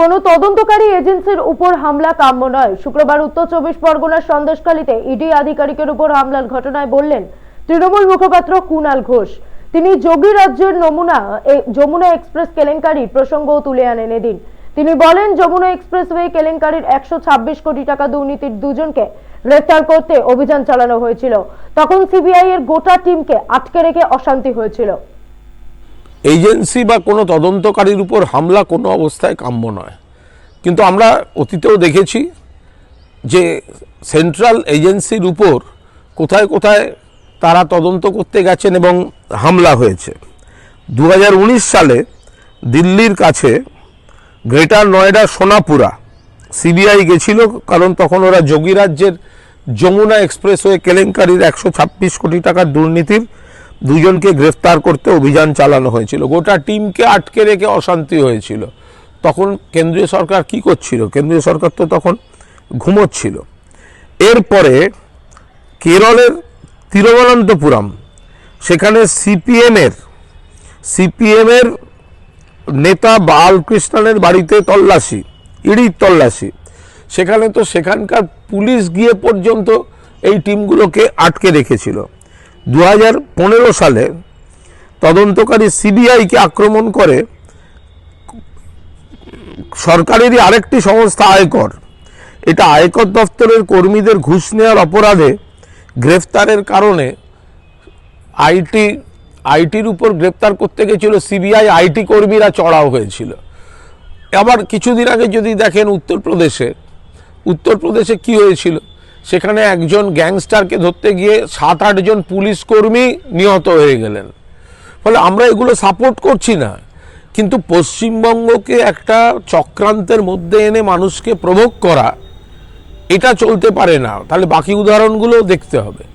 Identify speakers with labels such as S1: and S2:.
S1: কোনো তদন্তকারী এজেন্সির উপর হামলা কাম্য নয়। শুক্রবার উত্তর চব্বিশ পরগনার সন্দেশখালীতে ইডি আধিকারিকের উপর হামলার ঘটনায় বললেন তৃণমূল মুখপাত্র কুনাল ঘোষ। তিনি যোগী রাজ্যের নমুনা যমুনা এক্সপ্রেস কেলেঙ্কারির প্রসঙ্গও তুলে আনেন এদিন। তিনি বলেন, যমুনা এক্সপ্রেস এক্সপ্রেসওয়ে কেলেঙ্কারির একশো ছাব্বিশ কোটি টাকা দুর্নীতির দুজনকে গ্রেফতার করতে অভিযান চালানো হয়েছিল। তখন সিবিআই এর গোটা টিমকে আটকে রেখে অশান্তি হয়েছিল।
S2: এজেন্সি বা কোনো তদন্তকারীর উপর হামলা কোনো অবস্থায় কাম্য নয়। কিন্তু আমরা অতীতেও দেখেছি যে সেন্ট্রাল এজেন্সির উপর কোথায় কোথায় তারা তদন্ত করতে গেছেন এবং হামলা হয়েছে। দু হাজার উনিশ সালে দিল্লির কাছে গ্রেটার নয়ডা সোনাপুরা সিবিআই গেছিল, কারণ তখন ওরা যোগী রাজ্যের যমুনা এক্সপ্রেসওয়ে কেলেঙ্কারির একশো ছাব্বিশ কোটি টাকার দুর্নীতির দুজনকে গ্রেফতার করতে অভিযান চালানো হয়েছিল। গোটা টিমকে আটকে রেখে অশান্তি হয়েছিল। তখন কেন্দ্রীয় সরকার কি করছিল? কেন্দ্রীয় সরকার তো তখন ঘুমোচ্ছিল। এরপরে কেরলের তিরুবনন্তপুরম, সেখানে সিপিএমের সিপিএমের নেতা বালকৃষ্ণনের বাড়িতে তল্লাশি, ইডির তল্লাশি। সেখানে তো সেখানকার পুলিশ গিয়ে পর্যন্ত এই টিমগুলোকে আটকে রেখেছিল। দু হাজার পনেরো সালে তদন্তকারী সিবিআইকে আক্রমণ করে সরকারেরই আরেকটি সংস্থা আয়কর। এটা আয়কর দপ্তরের কর্মীদের ঘুষ নেওয়ার অপরাধে গ্রেফতারের কারণে আইটি, আইটির উপর গ্রেপ্তার করতে গেছিল সিবিআই, আইটি কর্মীরা চড়াও হয়েছিল। আবার কিছুদিন আগে যদি দেখেন উত্তরপ্রদেশে উত্তরপ্রদেশে কি হয়েছিল? সেখানে একজন গ্যাংস্টারকে ধরতে গিয়ে সাত আটজন পুলিশ কর্মী নিহত হয়ে গেলেন। ফলে আমরা এগুলো সাপোর্ট করছি না। কিন্তু পশ্চিমবঙ্গকে একটা চক্রান্তের মধ্যে এনে মানুষকে প্রভোগ করা, এটা চলতে পারে না। তাহলে বাকি উদাহরণগুলো দেখতে হবে।